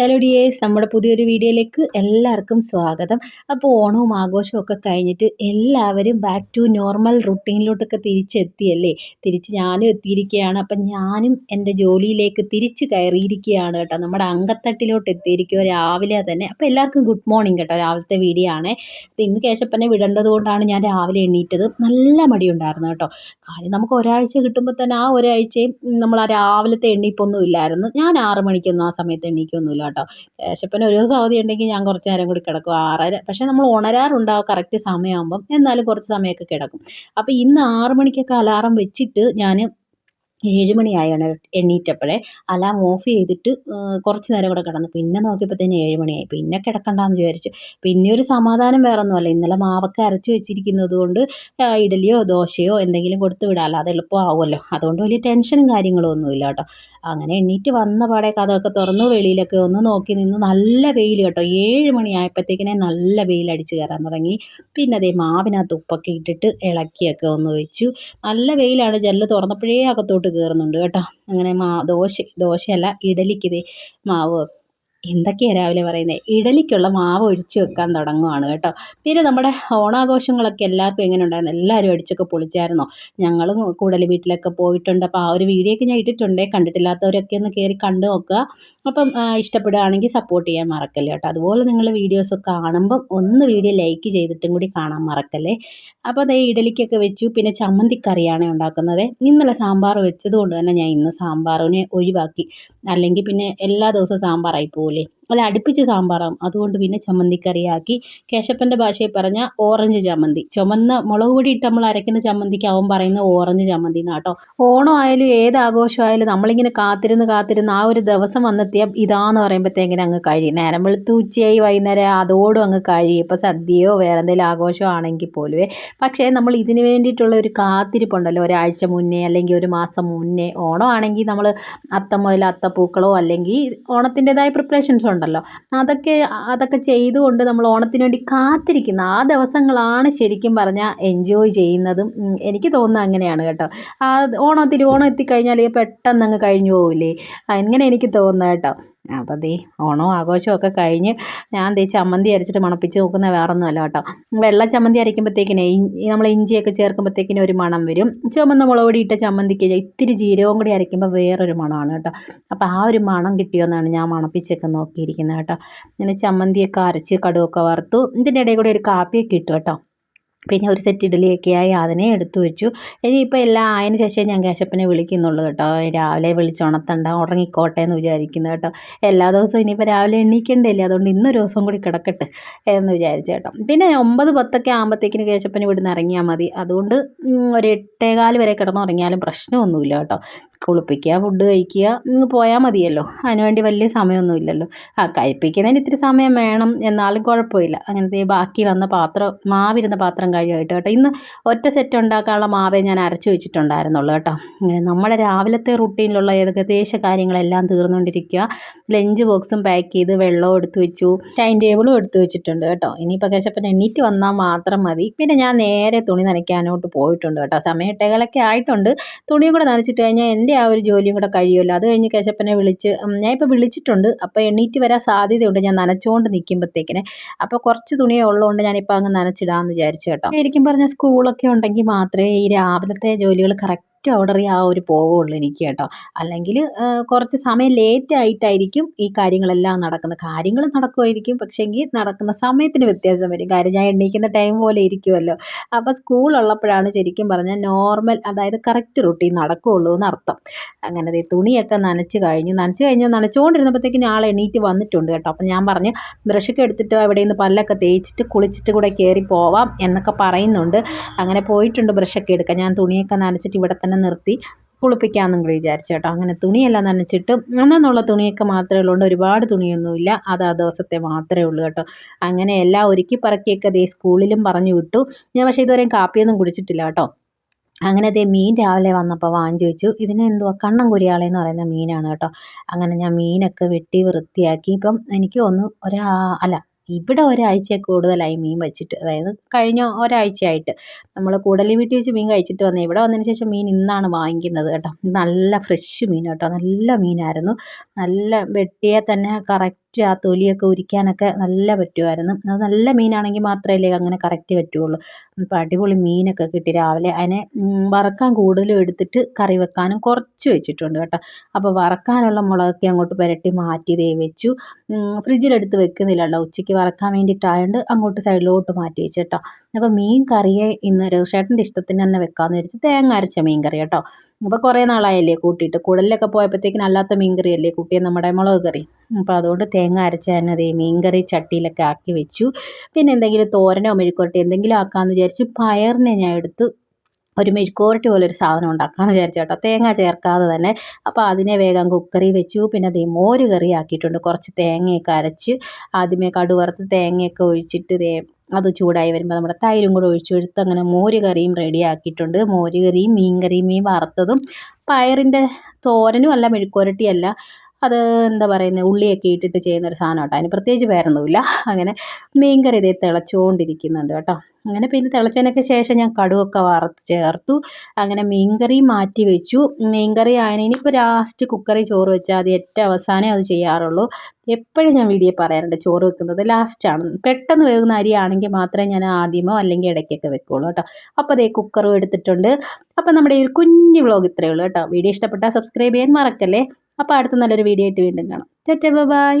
Hello dears നമ്മുടെ പുതിയൊരു വീഡിയോയിലേക്ക് എല്ലാവർക്കും സ്വാഗതം. അപ്പോൾ ഓണവും ആഘോഷവും ഒക്കെ കഴിഞ്ഞിട്ട് എല്ലാവരും ബാക്ക് ടു നോർമൽ റുട്ടീനിലോട്ടൊക്കെ തിരിച്ചെത്തിയല്ലേ? തിരിച്ച് ഞാനും എത്തിയിരിക്കുകയാണ്. അപ്പം ഞാനും എന്റെ ജോലിയിലേക്ക് തിരിച്ച് കയറിയിരിക്കുകയാണ് കേട്ടോ. നമ്മുടെ അങ്കത്തട്ടിലോട്ട് എത്തിയിരിക്കുക രാവിലെ തന്നെ. അപ്പോൾ എല്ലാവർക്കും ഗുഡ് മോർണിംഗ് കേട്ടോ രാവിലത്തെ വീഡിയോ ആണ്. അപ്പോൾ ഇന്ന് കേശപ്പനെ വിടേണ്ടത് കൊണ്ടാണ് ഞാൻ രാവിലെ എണ്ണീറ്റത് നല്ല മടിയുണ്ടായിരുന്നു കേട്ടോ. കാര്യം നമുക്ക് ഒരാഴ്ച കിട്ടുമ്പോൾ തന്നെ ആ ഒരാഴ്ചയും നമ്മൾ ആ രാവിലത്തെ എണ്ണീപ്പൊന്നും ഇല്ലായിരുന്നു. ഞാൻ ആറ് മണിക്കൊന്നും ആ സമയത്ത് എണ്ണീക്കൊന്നുമില്ല കേട്ടോ. കേശപ്പന് ഒരു ദിവസം അവധി ഉണ്ടെങ്കിൽ ഞാൻ കുറച്ച് നേരം കൂടി കിടക്കും. ആറര പക്ഷേ നമ്മൾ ഉണരാറുണ്ടാവും കറക്റ്റ് സമയമാകുമ്പം എന്നാലും കുറച്ച് സമയമൊക്കെ കിടക്കും. അപ്പോൾ ഇന്ന് ആറ് മണിക്കൊക്കെ അലാറം വെച്ചിട്ട് ഞാൻ ഏഴ് മണിയായാണ് എണീറ്റപ്പോഴേ. അലാം ഓഫ് ചെയ്തിട്ട് കുറച്ച് നേരം കൂടെ കിടന്നു. പിന്നെ നോക്കിയപ്പോഴത്തേന് ഏഴ് മണിയായി. പിന്നെ കിടക്കണ്ടെന്ന് വിചാരിച്ചു. പിന്നെ ഒരു സമാധാനം വേറെ ഒന്നുമല്ല ഇന്നലെ മാവൊക്കെ അരച്ച് വെച്ചിരിക്കുന്നത് കൊണ്ട് ഇഡലിയോ ദോശയോ എന്തെങ്കിലും കൊടുത്ത് വിടാമല്ലോ അത് എളുപ്പമാവുമല്ലോ. അതുകൊണ്ട് വലിയ ടെൻഷനും കാര്യങ്ങളും ഒന്നുമില്ല കേട്ടോ. അങ്ങനെ എണ്ണീറ്റ് വന്ന പാടെ കഥയൊക്കെ തുറന്നു വെളിയിലൊക്കെ ഒന്ന് നോക്കി നിന്ന് നല്ല വെയിൽ കേട്ടോ. ഏഴ് മണിയായപ്പോഴത്തേക്കിനെ നല്ല വെയിൽ അടിച്ച് കയറാൻ തുടങ്ങി. പിന്നെ അതേ മാവിനകത്ത് ഉപ്പൊക്കെ ഇട്ടിട്ട് ഇളക്കിയൊക്കെ ഒന്ന് വെച്ചു നല്ല വെയിലാണ്. ജനൽ തുറന്നപ്പോഴേ അകത്തോട്ട് കയറുന്നുണ്ട് കേട്ടോ. അങ്ങനെ മാ ദോശ ദോശയല്ല ഇഡലിക്ക് മാവ് എന്തൊക്കെയാണ് രാവിലെ പറയുന്നത് ഇഡലിക്കുള്ള മാവ് ഒഴിച്ച് വെക്കാൻ തുടങ്ങുവാണ് കേട്ടോ. പിന്നെ നമ്മുടെ ഓണാഘോഷങ്ങളൊക്കെ എല്ലാവർക്കും എങ്ങനെ ഉണ്ടായിരുന്നു? എല്ലാവരും അടിച്ചൊക്കെ പൊളിച്ചായിരുന്നോ? ഞങ്ങളും കൂടൽ വീട്ടിലൊക്കെ പോയിട്ടുണ്ട്. അപ്പോൾ ആ ഒരു വീഡിയോ ഒക്കെ ഞാൻ ഇട്ടിട്ടുണ്ട്. കണ്ടിട്ടില്ലാത്തവരൊക്കെ ഒന്ന് കയറി കണ്ടു നോക്കുക. അപ്പം ഇഷ്ടപ്പെടുകയാണെങ്കിൽ സപ്പോർട്ട് ചെയ്യാൻ മറക്കല്ലേ കേട്ടോ. അതുപോലെ നിങ്ങൾ വീഡിയോസ് കാണുമ്പം ഒന്ന് വീഡിയോ ലൈക്ക് ചെയ്തിട്ടും കൂടി കാണാൻ മറക്കല്ലേ? അപ്പോൾ അതേ ഇഡലിക്കൊക്കെ വെച്ചു. പിന്നെ ചമ്മന്തിക്കറിയാണ് ഉണ്ടാക്കുന്നത്. ഇന്നലെ സാമ്പാർ വെച്ചതുകൊണ്ട് തന്നെ ഞാൻ ഇന്ന് സാമ്പാറിനെ ഒഴിവാക്കി. അല്ലെങ്കിൽ പിന്നെ എല്ലാ ദിവസവും സാമ്പാറായി പോകും പോലെ അല്ല അടുപ്പിച്ച് സാമ്പാറാകും അതുകൊണ്ട് പിന്നെ ചമ്മന്തിക്കറിയാക്കി കേശപ്പന്റെ ഭാഷയിൽ പറഞ്ഞ ഓറഞ്ച് ചമ്മന്തി. ചുമന്ന മുളക് പൊടി ഇട്ട് നമ്മൾ അരയ്ക്കുന്ന ചമ്മന്തിക്ക് അവൻ പറയുന്ന ഓറഞ്ച് ചമ്മന്തി എന്നാട്ടോ ഓണം ആയാലും ഏത് ആഘോഷമായാലും നമ്മളിങ്ങനെ കാത്തിരുന്ന് കാത്തിരുന്ന് ആ ഒരു ദിവസം വന്നെത്തിയ ഇതാന്ന് പറയുമ്പോഴത്തേക്കിനും അങ്ങ് കഴിയും. നേരം വെളുത്ത് ഉച്ചയായി വൈകുന്നേരം അതോടും അങ്ങ് കഴിയും. ഇപ്പോൾ സദ്യയോ വേറെ എന്തെങ്കിലും ആഘോഷമോ ആണെങ്കിൽ പോലുവേ. പക്ഷേ നമ്മൾ ഇതിന് വേണ്ടിയിട്ടുള്ള ഒരു കാത്തിരിപ്പുണ്ടല്ലോ. ഒരാഴ്ച മുന്നേ അല്ലെങ്കിൽ ഒരു മാസം മുന്നേ. ഓണം ആണെങ്കിൽ നമ്മൾ അത്തം മുതൽ അത്തപ്പൂക്കളോ അല്ലെങ്കിൽ ഓണത്തിന്റെതായ പ്രിപ്പറേഷൻസ് ഉണ്ട് ഉണ്ടല്ലോ. അതൊക്കെ അതൊക്കെ ചെയ്തുകൊണ്ട് നമ്മൾ ഓണത്തിന് വേണ്ടി കാത്തിരിക്കുന്ന ആ ദിവസങ്ങളാണ് ശരിക്കും പറഞ്ഞാൽ എൻജോയ് ചെയ്യുന്നതും. എനിക്ക് തോന്നുന്നത് അങ്ങനെയാണ് കേട്ടോ. ആ ഓണം തിരുവോണം എത്തിക്കഴിഞ്ഞാൽ പെട്ടെന്ന് അങ്ങ് കഴിഞ്ഞു പോവില്ലേ? അങ്ങനെ എനിക്ക് തോന്നുന്നത് കേട്ടോ. അപ്പോൾ ദേ ഓണവും ആഘോഷവും ഒക്കെ കഴിഞ്ഞ് ഞാൻ ദേ ചമ്മന്തി അരച്ചിട്ട് മണപ്പിച്ച് നോക്കുന്ന വേറൊന്നുമല്ല കേട്ടോ. വെള്ള ചമ്മന്തി അരയ്ക്കുമ്പോഴത്തേക്കിനെ നമ്മൾ ഇഞ്ചിയൊക്കെ ചേർക്കുമ്പോഴത്തേക്കിനും ഒരു മണം വരും. ചുമന്ന മുളക് പൊടി ഇട്ട ചമ്മന്തിക്ക് ഇത്തിരി ജീരകവും കൂടി അരയ്ക്കുമ്പോൾ വേറൊരു മണമാണ് കേട്ടോ. അപ്പോൾ ആ ഒരു മണം കിട്ടിയോന്നാണ് ഞാൻ മണപ്പിച്ചൊക്കെ നോക്കിയിരിക്കുന്നത് കേട്ടോ. ഇങ്ങനെ ചമ്മന്തിയൊക്കെ അരച്ച് കടുവൊക്കെ വറുത്തു ഇതിന്റെ ഇടയിൽ കൂടി ഒരു കാപ്പിയൊക്കെ ഇട്ടു കേട്ടോ. പിന്നെ ഒരു സെറ്റ് ഇഡലിയൊക്കെ ആയി അതിനെ എടുത്തു വെച്ചു. ഇനിയിപ്പോൾ എല്ലാം ആയതിനു ശേഷം ഞാൻ കേശപ്പനെ വിളിക്കുന്നുള്ളൂ കേട്ടോ. രാവിലെ വിളിച്ചുണർത്തണ്ട ഉറങ്ങിക്കോട്ടെ എന്ന് വിചാരിക്കുന്നു കേട്ടോ. എല്ലാ ദിവസവും ഇനിയിപ്പോൾ രാവിലെ എണ്ണീക്കണ്ടല്ലേ അതുകൊണ്ട് ഇന്നൊരു ദിവസം കൂടി കിടക്കട്ടെ എന്ന് വിചാരിച്ചു കേട്ടോ. പിന്നെ ഒമ്പത് പത്തൊക്കെ ആകുമ്പോഴത്തേക്കിന് കേശപ്പനെ ഇവിടുന്ന് ഇറങ്ങിയാൽ മതി. അതുകൊണ്ട് ഒരു എട്ടേകാൽ വരെ കിടന്നുറങ്ങിയാലും പ്രശ്നമൊന്നുമില്ല കേട്ടോ. കുളിപ്പിക്കുക ഫുഡ് കഴിക്കുക പോയാൽ മതിയല്ലോ. അതിനുവേണ്ടി വലിയ സമയമൊന്നുമില്ലല്ലോ. ആ കഴിപ്പിക്കുന്നതിന് ഇത്തിരി സമയം വേണം. എന്നാലും കുഴപ്പമില്ല. അങ്ങനത്തെ ബാക്കി വന്ന പാത്രം മാവിരുന്ന പാത്രം കഴിയുമായിട്ട് കേട്ടോ. ഇന്ന് ഒറ്റ സെറ്റ് ഉണ്ടാക്കാനുള്ള മാവേ ഞാൻ അരച്ച് വെച്ചിട്ടുണ്ടായിരുന്നുള്ളൂ കേട്ടോ. നമ്മുടെ രാവിലത്തെ റുട്ടീനിലുള്ള ഏകദേശ കാര്യങ്ങളെല്ലാം തീർന്നുകൊണ്ടിരിക്കുക. ലഞ്ച് ബോക്സും പാക്ക് ചെയ്ത് വെള്ളവും എടുത്ത് വെച്ചു. ടൈം ടേബിളും എടുത്ത് വെച്ചിട്ടുണ്ട് കേട്ടോ. ഇനിയിപ്പോൾ കേശപ്പൻ എണ്ണീറ്റ് വന്നാൽ മാത്രം മതി. പിന്നെ ഞാൻ നേരെ തുണി നനയ്ക്കാനോട്ട് പോയിട്ടുണ്ട് കേട്ടോ. സമയം ഇട്ടകളൊക്കെ ആയിട്ടുണ്ട്. തുണിയും കൂടെ നനച്ചിട്ട് കഴിഞ്ഞാൽ എന്റെ ആ ഒരു ജോലിയും കൂടെ കഴിയുമല്ലോ. അത് കഴിഞ്ഞ് കേശപ്പനെ വിളിച്ച് ഞാൻ ഇപ്പോൾ വിളിച്ചിട്ടുണ്ട്. അപ്പോൾ എണ്ണീറ്റ് വരാൻ സാധ്യതയുണ്ട്. ഞാൻ നനച്ചുകൊണ്ട് നിൽക്കുമ്പോഴത്തേക്കിനെ അപ്പോൾ കുറച്ച് തുണിയേ ഉള്ളതുകൊണ്ട് ഞാനിപ്പോൾ അങ്ങ് നനച്ചിടാമെന്ന് വിചാരിച്ചു ശരിക്കും പറഞ്ഞ സ്കൂളൊക്കെ ഉണ്ടെങ്കിൽ മാത്രമേ ഈ രാവിലത്തെ ജോലികൾ കറക്റ്റ് ഒറ്റ ഓർഡറിൽ ആ ഒരു പോവുള്ളൂ എനിക്ക് കേട്ടോ. അല്ലെങ്കിൽ കുറച്ച് സമയം ലേറ്റ് ആയിട്ടായിരിക്കും ഈ കാര്യങ്ങളെല്ലാം നടക്കുന്നത് കാര്യങ്ങൾ നടക്കുമായിരിക്കും. പക്ഷേങ്കിൽ നടക്കുന്ന സമയത്തിന് വ്യത്യാസം വരും. കാര്യം ഞാൻ എണ്ണീക്കുന്ന ടൈം പോലെ ഇരിക്കുമല്ലോ അപ്പോൾ സ്കൂളുള്ളപ്പോഴാണ് ശരിക്കും പറഞ്ഞാൽ നോർമൽ അതായത് കറക്റ്റ് റൂട്ടീൻ നടക്കുകയുള്ളൂ എന്ന് അർത്ഥം അങ്ങനെ തുണിയൊക്കെ നനച്ച് കഴിഞ്ഞു. നനച്ച് കഴിഞ്ഞ് നനച്ചുകൊണ്ടിരുന്നപ്പോഴത്തേക്കും ആൾ എണീറ്റ് വന്നിട്ടുണ്ട് കേട്ടോ. അപ്പം ഞാൻ പറഞ്ഞു ബ്രഷൊക്കെ എടുത്തിട്ട് അവിടെ നിന്ന് പല്ലൊക്കെ തേച്ചിട്ട് കുളിച്ചിട്ട് കൂടെ കയറി പോവാം എന്നൊക്കെ പറയുന്നുണ്ട്. അങ്ങനെ പോയിട്ടുണ്ട് ബ്രഷൊക്കെ എടുക്കാം ഞാൻ തുണിയൊക്കെ നനച്ചിട്ട് ഇവിടെ നിർത്തി കുളിപ്പിക്കാമെന്നും വിചാരിച്ചു കേട്ടോ. അങ്ങനെ തുണിയെല്ലാം നനച്ചിട്ട് അന്നെന്നുള്ള തുണിയൊക്കെ മാത്രമേ ഉള്ളൂ. ഒരുപാട് തുണിയൊന്നുമില്ല. അത് ആ ദിവസത്തെ മാത്രമേ ഉള്ളൂ കേട്ടോ. അങ്ങനെ എല്ലാം ഒരുക്കി പറക്കിയൊക്കെ ദേ സ്കൂളിലും പറഞ്ഞു വിട്ടു. ഞാൻ പക്ഷേ ഇതുവരെയും കാപ്പിയൊന്നും കുടിച്ചിട്ടില്ല കേട്ടോ. അങ്ങനെ അതേ മീൻ രാവിലെ വന്നപ്പോൾ വാങ്ങിച്ചു വെച്ചു. ഇതിനെ എന്തുവാ? കണ്ണം കുരിയാളെന്ന് പറയുന്ന മീനാണ് കേട്ടോ. അങ്ങനെ ഞാൻ മീനൊക്കെ വെട്ടി വൃത്തിയാക്കി. ഇപ്പം എനിക്ക് ഒന്ന് ഒരാ അല്ല ഇവിടെ ഒരാഴ്ച കൂടുതലായി മീൻ വെച്ചിട്ട് അതായത് കഴിഞ്ഞ ഒരാഴ്ചയായിട്ട് നമ്മൾ കൂടലി വീട്ടിൽ വെച്ച് മീൻ കഴിച്ചിട്ട് വന്നേ. ഇവിടെ വന്നതിന് ശേഷം മീൻ ഇന്നാണ് വാങ്ങിക്കുന്നത് കേട്ടോ. നല്ല ഫ്രഷ് മീൻ കേട്ടോ. നല്ല മീനായിരുന്നു. നല്ല വെട്ടിയാൽ തന്നെ കറക്റ്റ് കറക്റ്റ് ആ തൊലിയൊക്കെ ഉരിക്കാനൊക്കെ നല്ല പറ്റുമായിരുന്നു. അത് നല്ല മീനാണെങ്കിൽ മാത്രമല്ലേ അങ്ങനെ കറക്റ്റ് പറ്റുകയുള്ളൂ അപ്പോൾ അടിപൊളി മീനൊക്കെ കിട്ടി രാവിലെ. അതിനെ വറക്കാൻ കൂടുതലും എടുത്തിട്ട് കറി വെക്കാനും കുറച്ച് വെച്ചിട്ടുണ്ട് കേട്ടോ. അപ്പോൾ വറക്കാനുള്ള മുളകൊക്കെ അങ്ങോട്ട് പുരട്ടി മാറ്റി ദേ വെച്ചു. ഫ്രിഡ്ജിലെടുത്ത് വെക്കുന്നില്ല കേട്ടോ. ഉച്ചയ്ക്ക് വറക്കാൻ വേണ്ടിയിട്ടായതുകൊണ്ട് അങ്ങോട്ട് സൈഡിലോട്ട് മാറ്റി വെച്ചു കേട്ടോ. അപ്പോൾ മീൻ കറിയെ ഇന്ന് രഘുഷേട്ടന്റെ ഇഷ്ടത്തിന് തന്നെ വെക്കാമെന്ന് വിചാരിച്ചു തേങ്ങ അരച്ച മീൻ കറി കേട്ടോ. അപ്പോൾ കുറേ നാളായല്ലേ കൂട്ടിയിട്ട്. കുടലിലൊക്കെ പോയപ്പോഴത്തേക്കിന് അല്ലാത്ത മീൻ കറിയല്ലേ കൂട്ടിയത് നമ്മുടെ മുളക് കറി. അപ്പോൾ അതുകൊണ്ട് തേങ്ങ അരച്ച തന്നെ അതേ മീൻകറി ചട്ടിയിലൊക്കെ ആക്കി വെച്ചു. പിന്നെ എന്തെങ്കിലും തോരനോ മെഴുക്കുവരട്ടി എന്തെങ്കിലും ആക്കാമെന്ന് വിചാരിച്ച് പയറിനെ ഞാൻ എടുത്ത് ഒരു മെഴുക്കുവരട്ടി പോലെ ഒരു സാധനം ഉണ്ടാക്കാമെന്ന് വിചാരിച്ചു കേട്ടോ. തേങ്ങ ചേർക്കാതെ തന്നെ. അപ്പോൾ അതിനെ വേഗം കുക്കറി വെച്ചു. പിന്നെ അതേ മോര് കറി ആക്കിയിട്ടുണ്ട്. കുറച്ച് തേങ്ങയൊക്കെ അരച്ച് ആദ്യമേ കടുവറുത്ത് തേങ്ങയൊക്കെ ഒഴിച്ചിട്ട് ദേ അത് ചൂടായി വരുമ്പോൾ നമ്മുടെ തൈരും കൂടെ ഒഴിച്ചു കൊടുത്ത് അങ്ങനെ മോര് കറിയും റെഡി ആക്കിയിട്ടുണ്ട്. മോര് കറിയും മീൻ കറിയും മീൻ വറുത്തതും പയറിന്റെ തോരനും അല്ല മെഴുക്കുവരട്ടിയല്ല അത് എന്താ പറയുന്നത് ഉള്ളിയൊക്കെ ഇട്ടിട്ട് ചെയ്യുന്ന ഒരു സാധനം കേട്ടോ. അതിന് പ്രത്യേകിച്ച് പേരൊന്നുമില്ല. അങ്ങനെ മീൻ കറി ഇതേ തിളച്ചുകൊണ്ടിരിക്കുന്നുണ്ട് കേട്ടോ. അങ്ങനെ പിന്നെ തിളച്ചതിനൊക്കെ ശേഷം ഞാൻ കടുവൊക്കെ വറുത്ത് ചേർത്തു. അങ്ങനെ മീൻ കറി മാറ്റി വെച്ചു. മീൻ കറി ആയതിന് ഇനിയിപ്പോൾ ലാസ്റ്റ് കുക്കറി ചോറ് വെച്ചാൽ അത് ഏറ്റവും അവസാനമേ അത് ചെയ്യാറുള്ളൂ. എപ്പോഴും ഞാൻ വീഡിയോ പറയാറുണ്ട് ചോറ് വെക്കുന്നത് ലാസ്റ്റാണ് പെട്ടെന്ന് വേകുന്ന അരിയാണെങ്കിൽ മാത്രമേ ഞാൻ ആദ്യമോ അല്ലെങ്കിൽ ഇടയ്ക്കൊക്കെ വെക്കുള്ളൂ കേട്ടോ. അപ്പോൾ അതേ കുക്കറും എടുത്തിട്ടുണ്ട്. അപ്പോൾ നമ്മുടെ ഈ ഒരു കുഞ്ഞു വ്ളോഗ് ഇത്രയേ ഉള്ളൂ കേട്ടോ. വീഡിയോ ഇഷ്ടപ്പെട്ടാൽ സബ്സ്ക്രൈബ് ചെയ്യാൻ മറക്കല്ലേ? അപ്പോൾ അടുത്ത നല്ലൊരു വീഡിയോ ആയിട്ട് വീണ്ടും കാണാം. ചേട്ടാ ബൈ.